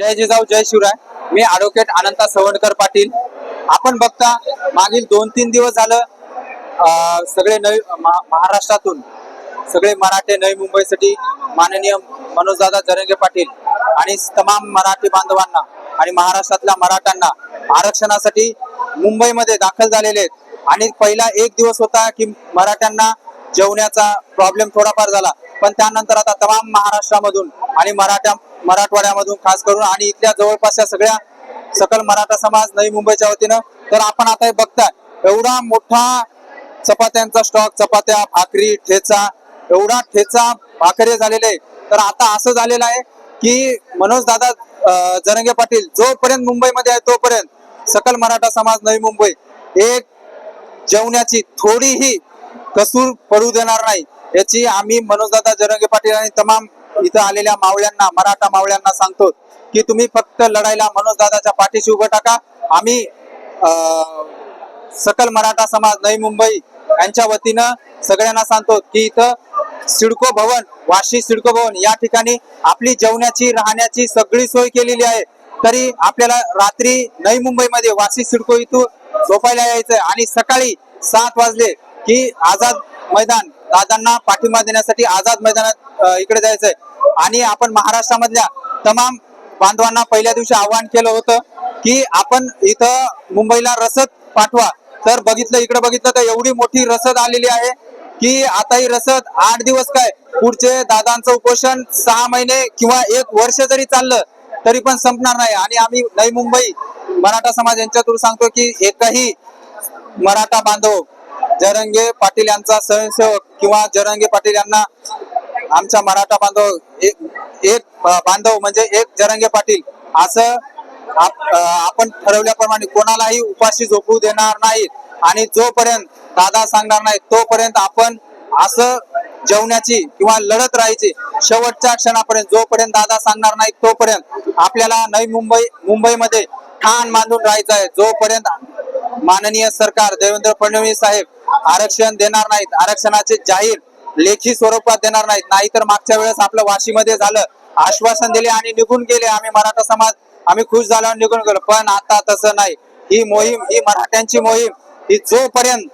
जय जिजाऊ जय शिवराय. मी ॲडव्होकेट अनंता सवणकर पाटील. आपण बघता मागील दोन तीन दिवस झालं सगळे नवी महाराष्ट्रातून सगळे मराठे नवी मुंबईसाठी माननीय मनोजदादा जरंगे पाटील आणि तमाम मराठी बांधवांना आणि महाराष्ट्रातल्या मराठ्यांना आरक्षणासाठी मुंबईमध्ये दाखल झालेले आहेत. आणि पहिला एक दिवस होता की मराठ्यांना जेवण्याचा प्रॉब्लेम थोडाफार झाला. पण त्यानंतर आता तमाम महाराष्ट्रामधून आणि मराठा मराठवाड्यामधून खास करून आणि इथल्या जवळपासच्या सगळ्या सकल मराठा समाज नवी मुंबईच्या वतीनं तर आपण आता हे बघताय एवढा मोठा चपात्यांचा स्टॉक चपात्या भाकरी ठेचा एवढा ठेचा भाकरी झालेले तर आता असं झालेलं आहे की मनोज दादा जरंगे पाटील जोपर्यंत मुंबईमध्ये आहे तोपर्यंत सकल मराठा समाज नवी मुंबई एक जेवण्याची थोडीही कसूर पडू देणार नाही. याची आम्ही मनोजदादा जरंगे पाटील आणि तमाम इथं आलेल्या मावळ्यांना मराठा मावळ्यांना सांगतो की तुम्ही फक्त लढाईला मनोजदादाच्या पाठीशी उभं टाका. आम्ही अं, सकल मराठा समाज नवी मुंबई यांच्या वतीनं सगळ्यांना सांगतो की इथं सिडको भवन वाशी सिडको भवन या ठिकाणी आपली जेवण्याची राहण्याची सगळी सोय केलेली आहे. तरी आपल्याला रात्री नवी मुंबईमध्ये वाशी सिडको इथून झोपायला यायचंय आणि सकाळी सात वाजले की आझाद मैदान दादांना पाठिंबा देण्यासाठी आझाद मैदानात इकडे जायचंय. आणि आपण महाराष्ट्रामधल्या तमाम बांधवांना पहिल्या दिवशी आवाहन केलं होतं की आपण इथं मुंबईला रसद पाठवा. तर बघितलं इकडे बघितलं तर एवढी मोठी रसद आलेली आहे की आता ही रसद आठ दिवस काय? पुढचे दादांचं उपोषण सहा महिने किंवा एक वर्ष जरी चाललं तरी पण संपणार नाही. आणि आम्ही नवी मुंबई मराठा समाज यांच्यातून सांगतो की एकही मराठा बांधव जरंगे पाटील यांचा स्वयंसेवक किंवा जरंगे पाटील यांना आमचा मराठा बांधव एक एक बांधव म्हणजे एक जरंगे पाटील असं आपण ठरवल्याप्रमाणे कोणालाही उपाशी झोपू देणार नाही. आणि जोपर्यंत दादा सांगणार नाही तोपर्यंत आपण असं जेवण्याची किंवा लढत राहायची शेवटच्या क्षणापर्यंत जोपर्यंत दादा सांगणार नाही तोपर्यंत आपल्याला नवी मुंबई मुंबईमध्ये ठाण मानून राहायचं आहे. जोपर्यंत माननीय सरकार देवेंद्र फडणवीस साहेब आरक्षण देणार नाहीत. आरक्षणाचे जाहीर लेखी स्वरूपात देणार नाहीत. नाहीतर मागच्या वेळेस आपलं वाशीमध्ये झालं. आश्वासन दिले आणि निघून गेले. आम्ही मराठा समाज आम्ही खुश झालो आणि निघून गेलो. पण आता तसं नाही. ही मोहीम ही मराठ्यांची मोहीम ही जोपर्यंत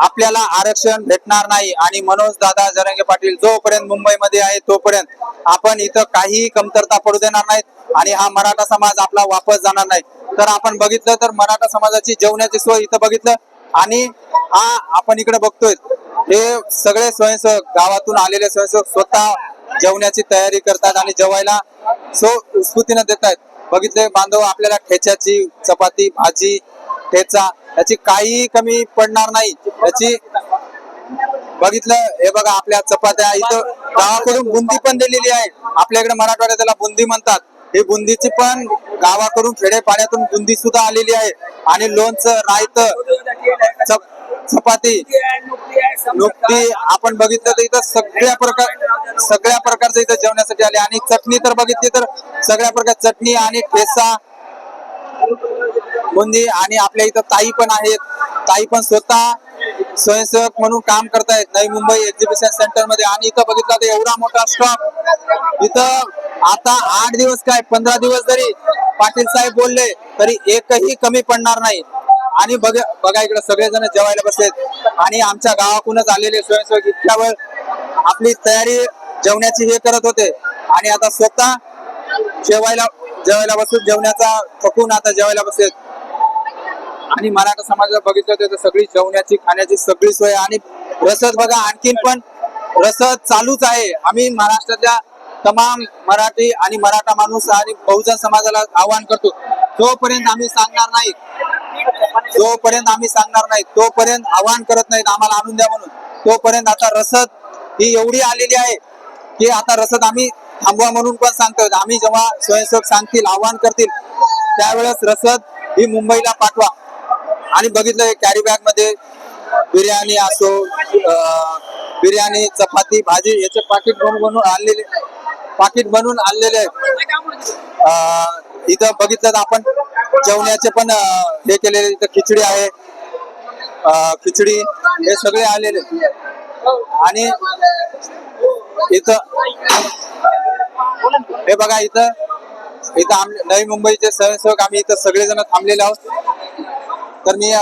आपल्याला आरक्षण भेटणार नाही आणि मनोज दादा जरंगे पाटील जोपर्यंत मुंबईमध्ये आहे तोपर्यंत आपण इथं काहीही कमतरता पडू देणार नाहीत आणि हा मराठा समाज आपला वापस जाणार नाही. तर आपण बघितलं तर मराठा समाजाची जेवणाची सोय इथं बघितलं. आणि हा आपण इकडे बघतोय हे सगळे स्वयंसेवक गावातून आलेले स्वयंसेवक स्वतः जेवण्याची तयारी करतात आणि जेवायला सो स्फूर्तीनं देत आहेत बघितले बांधव आपल्याला ठेच्याची चपाती भाजी ठेचा याची काही कमी पडणार नाही. याची बघितलं हे बघा आपल्या चपात्या इथं गावाकडून बुंदी पण दिलेली आहे. आपल्याकडे मराठवाड्यात त्याला बुंदी म्हणतात. ही बुंदीची पण गावाकडून खेडेपाड्यातून बुंदी सुद्धा आलेली आहे. आणि लोणचं रायत चपाती नुकती आपण बघितलं तर इथं सगळ्या प्रकार सगळ्या प्रकारचं इथं जेवण्यासाठी आले. आणि चटणी तर बघितली तर सगळ्या प्रकार चटणी आणि ठेसा बुंदी आणि आपल्या इथं ताई पण आहेत. ताई पण स्वतः स्वयंसेवक म्हणून काम करतायत. नवी मुंबई एक्झिबिशन सेंटरमध्ये. आणि इथं बघितलं तर एवढा मोठा स्टॉक इथं आता आठ दिवस काय पंधरा दिवस जरी पाटील साहेब बोलले तरी एकही कमी पडणार नाही. आणि बघ बघा इकडे सगळेजण जेवायला बसलेत. आणि आमच्या गावाकडूनच आलेले स्वयंसेवक इतक्या वेळ आपली तयारी जेवण्याची हे करत होते. आणि आता स्वतः जेवायला जेवायला बसून जेवण्याचा थकून आता जेवायला बसलेत. आणि मराठा समाजात बघितलं तर सगळी जेवण्याची खाण्याची सगळी सोय आणि रसद बघा आणखीन पण रसद चालूच आहे. आम्ही महाराष्ट्रातल्या तमाम मराठी आणि मराठा माणूस आणि बहुजन समाजाला आवाहन करतो तोपर्यंत आम्ही सांगणार नाही जोपर्यंत आम्ही सांगणार नाही तोपर्यंत आवाहन करत नाहीत आम्हाला आणून द्या म्हणून. तोपर्यंत आता रसद ही एवढी आलेली आहे की आता रसद आम्ही थांबवा म्हणून पण सांगतोय. आम्ही जेव्हा स्वयंसेवक सांगतील आवाहन करतील त्यावेळेस रसद ही मुंबईला पाठवा. आणि बघितलं कॅरी बॅगमध्ये बिर्याणी असो अं, बिर्याणी चपाती भाजी याचे पाकिट बनवून बनवून आणलेले. पाकिट बनवून आणलेले आहेत. इथं बघितलं तर आपण जेवण्याचे पण हे केलेले इथं खिचडी आहे. खिचडी हे सगळे आलेले आणि इथं हे बघा इथं इथं आम नवी मुंबईचे स्वयंसेवक आम्ही इथं सगळेजण थांबलेले आहोत. तर मी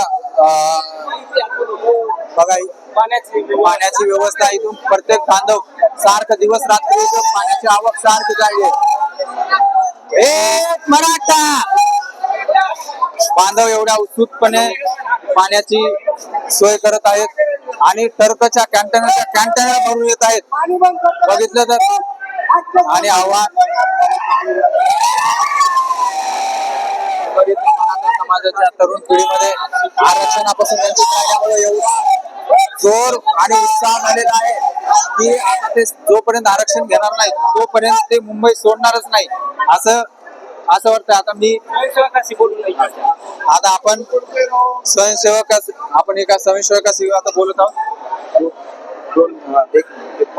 बघा पाण्याची व्यवस्था इथून. प्रत्येक बांधव सारखं दिवस रात्री इथं पाण्याची आवक सारखी जाईल एक मराठा! बांधव एवढ्या उत्सुकपणे पाण्याची सोय करत आहेत आणि टर्कच्या कॅन्टेनरच्या कॅन्टेनर भरून येत आहेत. बघितलं तर? आणि आव्हान? बघितलं समाजाच्या तरुण पिढीमध्ये आरक्षणापासून वंचित राहिल्यामुळे एवढा जोर आणि उत्साह झालेला आहे. की आता ते जोपर्यंत आरक्षण घेणार नाही तोपर्यंत ते मुंबई सोडणारच नाही. असं असं वाटतं आता मी आता आपण स्वयंसेवक आपण एका स्वयंसेवकाशी आता बोलत आहोत.